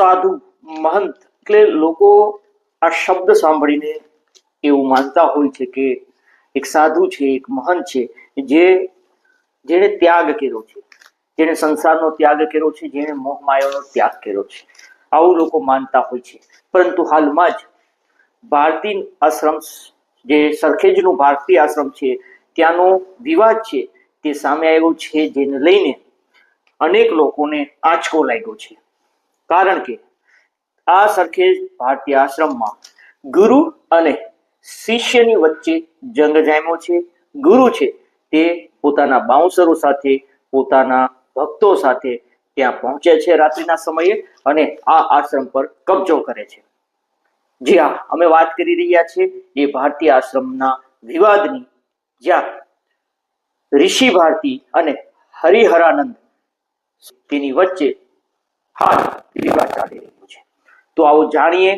સાધુ મહંત એટલે લોકો આ શબ્દ સાંભળીને એવું માનતા હોય છે કે એક સાધુ છે, એક મહંત છે, જે જેણે ત્યાગ કર્યો છે. જેણે સંસારનો ત્યાગ કર્યો છે, જેણે મોહ માયાનો ત્યાગ કર્યો છે. આવું લોકો માનતા હોય છે. પરંતુ હાલમાં જ ભારતી આશ્રમ જે સરખેજનું ભારતીય આશ્રમ છે, ત્યાંનો વિવાદ છે, તે સામે આવ્યો છે, જેને લઈને અનેક લોકોને આંચકો લાગ્યો છે. કારણ કે આ સરખેજ ભારતીય આશ્રમમાં ગુરુ અને શિષ્યની વચ્ચે જંગ જામ્યો છે. ગુરુ છે તે પોતાના બાઉન્સરો સાથે, પોતાના ભક્તો સાથે ત્યાં પહોંચે છે રાત્રિના સમયે અને આ આશ્રમ પર કબજો કરે છે. જી હા અમે વાત કરી રહ્યા છીએ એ ભારતીય આશ્રમના વિવાદની, જ્યાં ઋષિ ભારતી અને હરિહરાનંદ તેની વચ્ચે હાલ વિવાદ ચાલી રહ્યો છે. તો આવો જાણીએ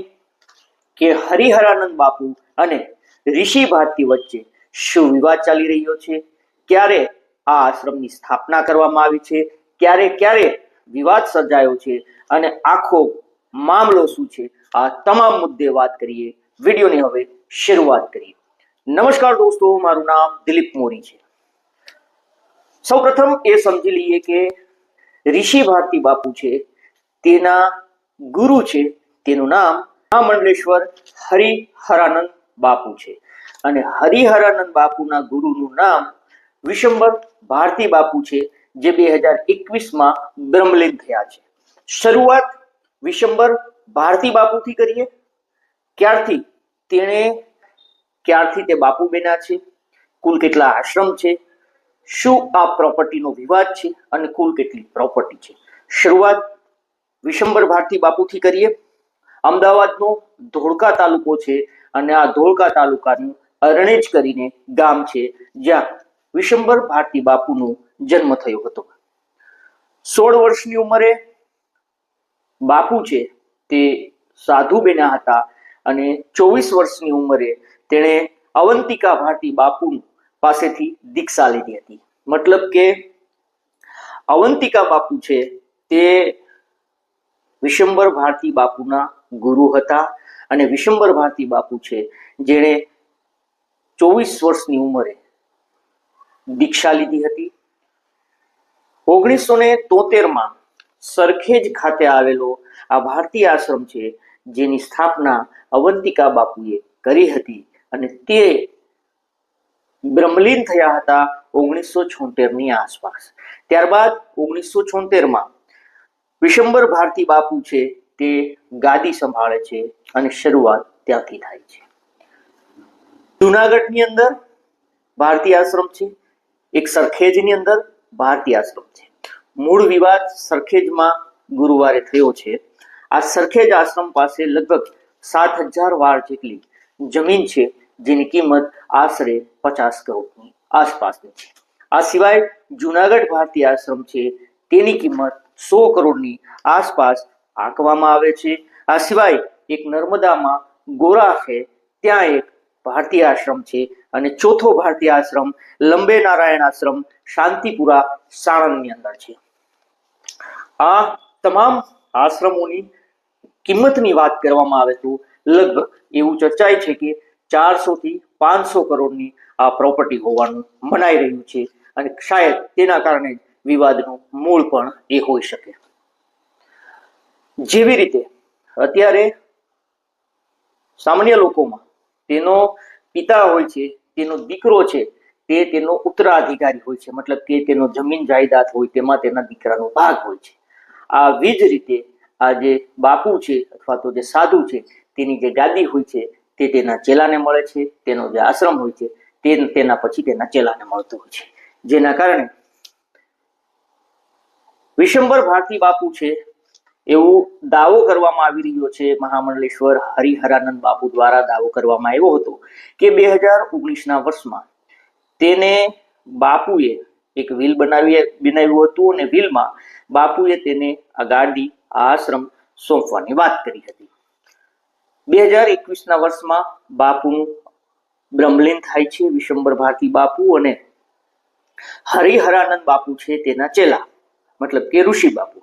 કે હરિહરાનંદ બાપુ અને ઋષિ ભારતી વચ્ચે શું વિવાદ ચાલી રહ્યો છે? ક્યારે આ આશ્રમની સ્થાપના કરવામાં આવી છે? ક્યારે ક્યારે વિવાદ સર્જાયો છે? અને આખો મામલો શું છે? આ તમામ મુદ્દે વાત કરીએ. વિડીયોની હવે શરૂઆત કરીએ. નમસ્કાર દોસ્તો, મારું નામ દિલીપ મોરી છે. સૌપ્રથમ એ સમજી લઈએ કે ઋષિ ભારતી બાપુ છે તેના ગુરુ છે. તેનું નામ મહામંડલેશ્વર હરિહરાનંદ બાપુ છે. અને હરિહરાનંદ બાપુના ગુરુનું નામ વિશંબર ભારતી બાપુ છે, જે બે હજાર એકવીસમાં બ્રહ્મલીન થયા છે. શરૂઆત વિશંબર ભારતી બાપુથી કરીએ. ક્યારથી? તેણે, ક્યારથી તે બાપુ બેના છે? કુલ કેટલા આશ્રમ છે? શું આ પ્રોપર્ટીનો વિવાદ છે? અને કુલ કેટલી પ્રોપર્ટી છે? શરૂઆત વિશંબર ભારતી બાપુથી કરીએ. અમદાવાદનો ધોળકા તાલુકો છે અને આ ધોળકા તાલુકાનું અરણેજ કરીને ગામ છે, જ્યાં વિશંબર ભારતી બાપુનો જન્મ થયો હતો. સોળ વર્ષની ઉંમરે બાપુ છે તે સાધુ બેના હતા અને ચોવીસ વર્ષની ઉંમરે તેણે અવંતિકા ભારતી બાપુ પાસેથી દીક્ષા લીધી હતી. મતલબ કે અવંતિકા બાપુ છે તે વિશંબર ભારતી બાપુના ગુરુ હતા અને વિશ્વંબર ભારતી બાપુ છે, જેણે ચોવીસ વર્ષની ઉંમરે દીક્ષા લીધી હતી. ઓગણીસો ને તોતેરમાં સરખેજ ખાતે આવેલો આ ભારતીય આશ્રમ છે, જેની સ્થાપના અવંતિકા બાપુએ કરી હતી અને તે બ્રહ્મલીન થયા હતા ઓગણીસો છોતેરની આસપાસ. ત્યારબાદ ઓગણીસો છોતેરમાં વિશંબર ભારતી બાપુ છે તે ગાદી સંભાળે છે અને શરૂઆત ત્યાંથી થાય છે. જુનાગઢની અંદર ભારતીય આશ્રમ છે, એક સરખેજની અંદર ભારતીય આશ્રમ છે. મૂળ વિવાદ સરખેજમાં ગુરુવારે થયો છે. આ સરખેજ આશ્રમ પાસે લગભગ સાત હજાર વાર જેટલી જમીન છે, જેની કિંમત આશરે પચાસ કરોડની આસપાસની છે. આ સિવાય જુનાગઢ ભારતીય આશ્રમ છે, તેની કિંમત સો કરોડની આસપાસ આંકવામાં આવે છે. આ સિવાય એક નર્મદામાં ગોરા છે ત્યાં એક ભારતીય આશ્રમ છે અને ચોથો ભારતીય આશ્રમ લંબે નારાયણ આશ્રમ શાંતિપુરા સાણંદની અંદર છે. આ તમામ આશ્રમોની કિંમતની વાત કરવામાં આવે તો લગભગ એવું ચર્ચાય છે કે ચારસો થી પાંચસો કરોડની આ પ્રોપર્ટી હોવાનું મનાઈ રહ્યું છે અને શાયદ તેના કારણે જ વિવાદનું મૂળ પણ એ હોઈ શકે. જેવી રીતે અત્યારે સામાન્ય લોકોમાં તેનો પિતા હોય છે, તેનો દીકરો છે, તે તેનો ઉત્તરાધિકારી હોય છે, મતલબ કે તેનો જમીન જાયદાદ હોય, તેમાં તેના દીકરાનો ભાગ હોય છે. આવી જ રીતે આ જે બાપુ છે અથવા તો જે સાધુ છે, તેની જે ગાદી હોય છે, તે તેના ચેલાને મળે છે, તેનો જે આશ્રમ હોય છે, તે તેના પછી તેના ચેલાને મળતું હોય છે. જેના કારણે વિશંબર ભારતી બાપુ છે. એવું દાવો કરવામાં આવી રહ્યો છે મહામંડલેશ્વર હરિહરાનંદ બાપુ દ્વારા દાવો કરવામાં આવ્યો હતો કે બે હજાર ઓગણીસના વર્ષમાં તેને બાપુએ એક વ્હીલ બનાવી, બનાવ્યું હતું અને વ્હીલમાં બાપુએ તેને આ ગાડી આ આશ્રમ સોંપવાની વાત કરી હતી. બે હજાર એકવીસના વર્ષમાં બાપુનું બ્રહ્મલીન થાય છે વિશંબર ભારતી બાપુ અને હરિહરાનંદ બાપુ છે તેના ચેલા. મતલબ કે ઋષિ બાપુ.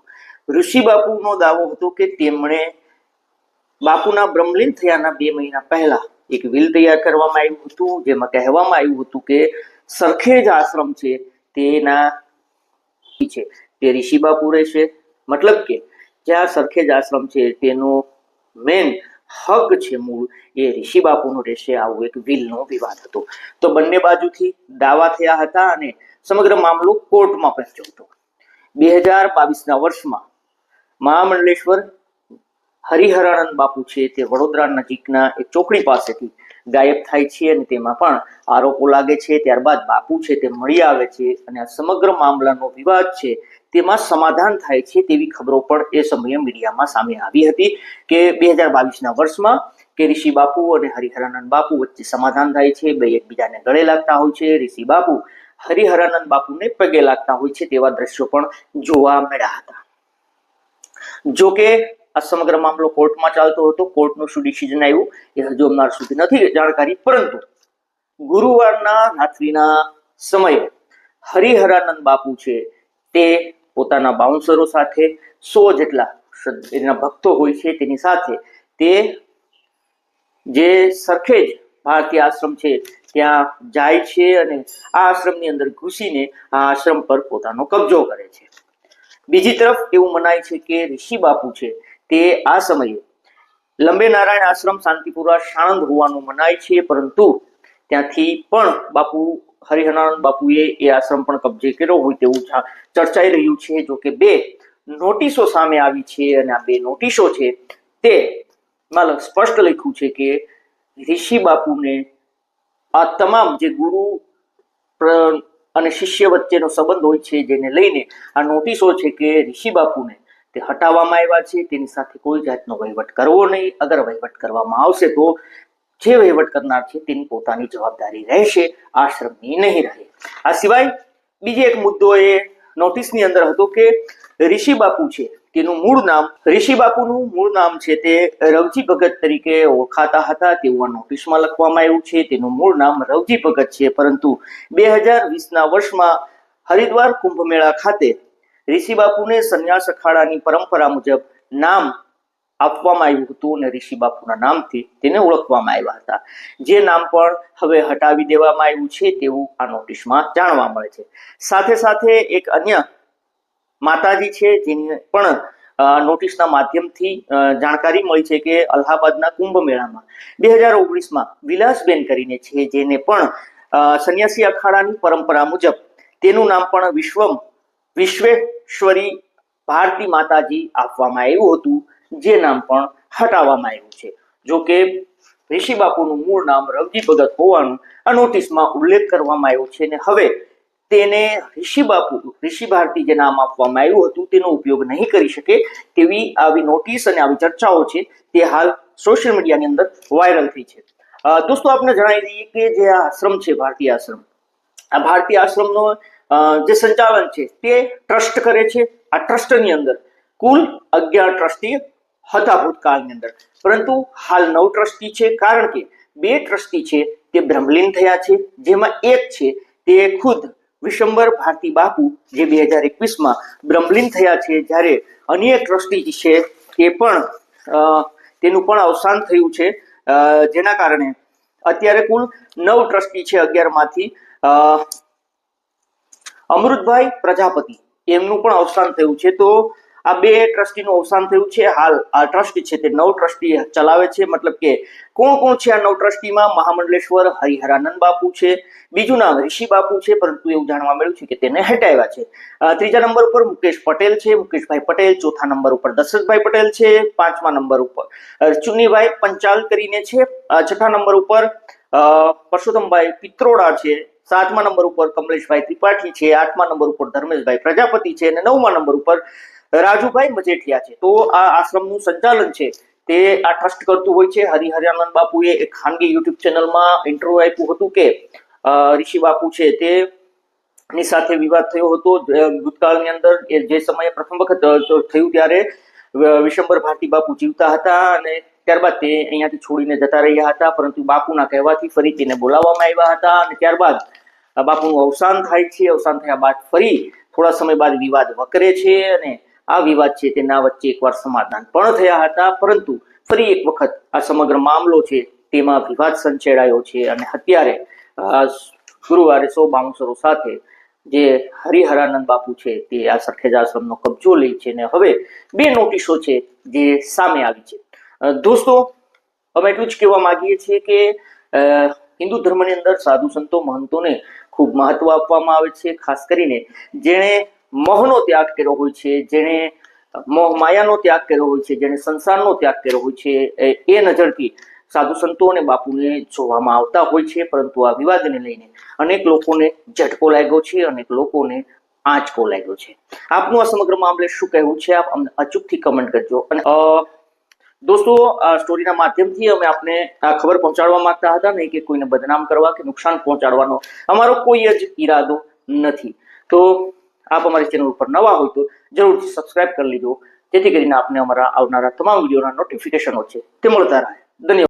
ઋષિ બાપુનો દાવો હતો કે તેમણે બાપુના બ્રહ્મલીન થયાના બે મહિના પહેલા એક વિલ તૈયાર કરવામાં આવ્યું હતું, જેમાં કહેવામાં આવ્યું હતું કે સરખેજ આશ્રમ છે તેના છે, તે ઋષિ બાપુ રહેશે. મતલબ કે જ્યાં સરખેજ આશ્રમ છે તેનો મેન હક છે, મૂળ એ ઋષિ બાપુનો રહેશે. આવું એક વિલનો વિવાદ હતો. તો બંને બાજુથી દાવા થયા હતા અને સમગ્ર મામલો કોર્ટમાં પહોંચ્યો હતો. બે હજાર બાવીસના વર્ષમાં મહામંડલેશ્વર હરિહરાનંદ બાપુ છે તે વડોદરા નજીકના એક ચોકડી પાસેથી ગાયબ થાય છે અને તેમાં પણ આરોપો લાગે છે. ત્યારબાદ બાપુ છે તે મળી આવે છે અને આ સમગ્ર મામલાનો વિવાદ છે તેમાં સમાધાન થાય છે તેવી ખબરો પણ એ સમયે મીડિયામાં સામે આવી હતી કે બે હજાર બાવીસના વર્ષમાં કે ઋષિ બાપુ અને હરિહરાનંદ બાપુ વચ્ચે સમાધાન થાય છે. બે એકબીજાને ગળે લાગતા હોય છે. ઋષિ બાપુ હરિહરાનંદ બાપુને પગે લાગતા હોય છે તેવા દ્રશ્યો પણ જોવા મળ્યા હતા. જો કે આ સમગ્ર મામલો કોર્ટમાં ચાલતો હતો, કોર્ટનું શું ડિસિઝન આવ્યું, એ હજુ અમનાર સુધી નથી જાણકારી, પરંતુ ગુરુવારના રાત્રિના સમયે હરિહરાનંદ બાપુ છે તે પોતાના બાઉન્સરો સાથે સો જેટલા એના ભક્તો હોય છે તેની સાથે તે જે સરખેજ ભારતીય આશ્રમ છે, ત્યાં જાય છે અને આ આશ્રમની અંદર ઘૂસીને આ આશ્રમ પર પોતાનો કબજો કરે છે. બીજી તરફ એવું મનાય છે કે ઋષિ બાપુ છે, તે આ સમયે લંબે નારાયણ આશ્રમ શાંતિપુરા સાણંદ હોવાનું મનાય છે, પરંતુ ત્યાંથી પણ બાપુ હરિહરાનંદ બાપુએ એ આશ્રમ પણ કબજે કર્યો હોય તેવું ચર્ચાઈ રહ્યું છે. જો કે બે નોટિસો સામે આવી છે અને આ બે નોટિસો છે, તે માં સ્પષ્ટ લખ્યું છે કે ઋષિ બાપુને આ તમામ જે ગુરુ અને શિષ્ય વચ્ચેનો સંબંધ હોય છે જેને લઈને આ નોટિસો છે કે ઋષિ બાપુને તે હટાવવામાં આવ્યા છે. તેની સાથે કોઈ જાતનો વહીવટ કરવો નહીં. અગર વહીવટ કરવામાં આવશે તો જે વહીવટ કરનાર છે તેની પોતાની જવાબદારી રહેશે. આશ્રમની નહીં રહે. આ સિવાય બીજો એક મુદ્દો એ નોટિસની અંદર હતો કે ઋષિ બાપુ છે તેનું મૂળ નામ ઋષિ બાપુનું મૂળ નામ છે તે રવજી ભગત તરીકે ઓળખાતા હતા. તેવું આ નોટિસમાં લખવામાં આવ્યું છે. તેનું મૂળ નામ રવજી ભગત છે. પરંતુ બે હજાર વીસના વર્ષમાં હરિદ્વાર કુંભ મેળા ખાતે ઋષિ બાપુને સંન્યાસ અખાડાની પરંપરા મુજબ નામ આપવામાં આવ્યું હતું અને ઋષિ બાપુના નામથી તેને ઓળખવામાં આવ્યા હતા. જે નામ પણ હવે હટાવી દેવામાં આવ્યું છે તેવું આ નોટિસમાં જાણવા મળે છે. સાથે સાથે એક અન્ય માતાજી છે, જેની પણ નોટિસના માધ્યમથી જાણકારી મળી છે કે અલ્હાબાદના કુંભ મેળામાં બે હજાર ઓગણીસમાં વિલાસબેન કરીને છે, જેને પણ સંન્યાસી અખાડાની પરંપરા મુજબ તેનું નામ પણ વિશ્વમ, વિશ્વેશ્વરી ભારતી માતાજી આપવામાં આવ્યું હતું, જે નામ પણ હટાવવામાં આવ્યું છે. જો કે ઋષિ બાપુનું મૂળ નામ રવજી ભગત હોવાનું આ નોટિસમાં ઉલ્લેખ કરવામાં આવ્યો છે અને હવે તેને ઋષિ બાપુ ઋષિ ભારતી જે નામ આપવામાં આવ્યું હતું, તેનો ઉપયોગ નહીં કરી શકે તેવી આવી નોટિસ અને આવી ચર્ચાઓ છે, તે હાલ સોશિયલ મીડિયાની અંદર વાયરલ થઈ છે. દોસ્તો, આપને જણાવી દઈએ કે જે આ આશ્રમ છે, ભારતીય આશ્રમ, આ ભારતીય આશ્રમનો જે સંચાલન છે, તે ટ્રસ્ટ કરે છે, આ ટ્રસ્ટની અંદર કુલ અગિયાર ટ્રસ્ટી હતા ભૂતકાળની અંદર. પરંતુ હાલ નવ ટ્રસ્ટી છે, કારણ કે બે ટ્રસ્ટી છે, તે બ્રહ્મલીન થયા છે, જેમાં એક છે, તે ખુદ વિશંબર ભારતી બાપુ, જે બે હજાર એકવીસમાં બ્રહ્મલીન થયા છે, જ્યારે અન્ય ટ્રસ્ટી છે, તે પણ તેનું પણ અવસાન થયું છે. જેના કારણે અત્યારે કુલ નવ ટ્રસ્ટી છે અગિયારમાંથી. અમૃતભાઈ પ્રજાપતિ, એમનું પણ અવસાન થયું છે. તો આ બે ટ્રસ્ટીનું અવસાન થયું છે. હાલ આ ટ્રસ્ટી છે તે નવ ટ્રસ્ટી ચલાવે છે. મતલબ કે કોણ કોણ છે આ નવ ટ્રસ્ટીમાં? મહામંડલેશ્વર, હરિહરાનંદ બાપુ છે. બીજું નામ ઋષિ બાપુ છે. પરંતુ એવું જાણવા મળ્યું છે કે તેને હટાવ્યા છે. ત્રીજા નંબર ઉપર મુકેશ પટેલ છે. મુકેશભાઈ પટેલ ચોથા નંબર ઉપર દશરથભાઈ પટેલ છે. પાંચમા નંબર ઉપર ચુન્નીભાઈ પંચાલ કરીને છે. છઠ્ઠા નંબર ઉપર પરસોત્તમભાઈ પિત્રોડા છે. સાતમા નંબર ઉપર કમલેશભાઈ ત્રિપાઠી છે. આઠમા નંબર ઉપર ધર્મેશભાઈ પ્રજાપતિ છે. અને નવમા નંબર ઉપર રાજુભાઈ મજેઠિયા છે. તો આ આશ્રમનું સંચાલન છે. તે આ ટ્રસ્ટ કરતું હોય છે. હરિહરાનંદ બાપુએ એક ખાનગી યુટ્યુબ ચેનલમાં ઇન્ટરવ્યુ આપ્યું હતું કે ઋષિ બાપુ છે તે ની સાથે વિવાદ થયો હતો. ભૂતકાળની અંદર જે સમયે પ્રથમ વખત થયું ત્યારે વિશંબર ભારતી બાપુ જીવતા હતા અને ત્યારબાદ તે અહીંયાથી છોડીને જતા રહ્યા હતા. પરંતુ બાપુના કહેવાથી ફરી તેને બોલાવવામાં આવ્યા હતા અને ત્યારબાદ બાપુનું અવસાન થાય છે. અવસાન થયા બાદ ફરી થોડા સમય બાદ વિવાદ વકરે છે અને આ વિવાદ છે તેના વચ્ચે એકવાર સમાધાન પણ થયા હતા, પરંતુ ફરી એક વખત આ સમગ્ર મામલો છે તેમાં વિવાદ સંચેડાયો છે અને અત્યારે ગુરુવારે સો બાઉન્સરો સાથે જે હરિહરાનંદ બાપુ છે તે આ સરખેજ આશ્રમનો કબજો લે છે ને હવે બે નોટિસો છે જે સામે આવી છે. દોસ્તો, અમે એટલું જ કહેવા માંગીએ છીએ કે હિન્દુ ધર્મની અંદર સાધુ સંતો, મહંતોને ખૂબ મહત્વ આપવામાં આવે છે, ખાસ કરીને જેણે મોહનો ત્યાગ કર્યો હોય છે, જેણે મોહ માયાનો ત્યાગ કર્યો હોય છે, જેણે સંસારનો ત્યાગ કર્યો હોય છે, એ નજરથી સાધુ સંતો અને બાપુને જોવામાં આવતા હોય છે, પરંતુ આ વિવાદને લઈને અનેક લોકોને ઝટકો લાગ્યો છે, અનેક લોકોને આંચકો લાગ્યો છે. આપનું આ સમગ્ર મામલે શું કહેવું છે, આપ અમને અચૂકથી કમેન્ટ કરજો. અને દોસ્તો, આ સ્ટોરીના માધ્યમથી અમે આપને આ ખબર પહોંચાડવા માંગતા હતા નહીં કે કોઈને બદનામ કરવા કે નુકસાન પહોંચાડવાનો અમારો કોઈ જ ઈરાદો નથી. તો આપ અમારી ચેનલ ઉપર નવા હોય તો જરૂરથી સબસ્ક્રાઇબ કરી લીધો જેથી કરીને આપને અમારા આવનારા તમામ વિડીયોના નોટિફિકેશનો છે તે મળતા રહે. ધન્યવાદ.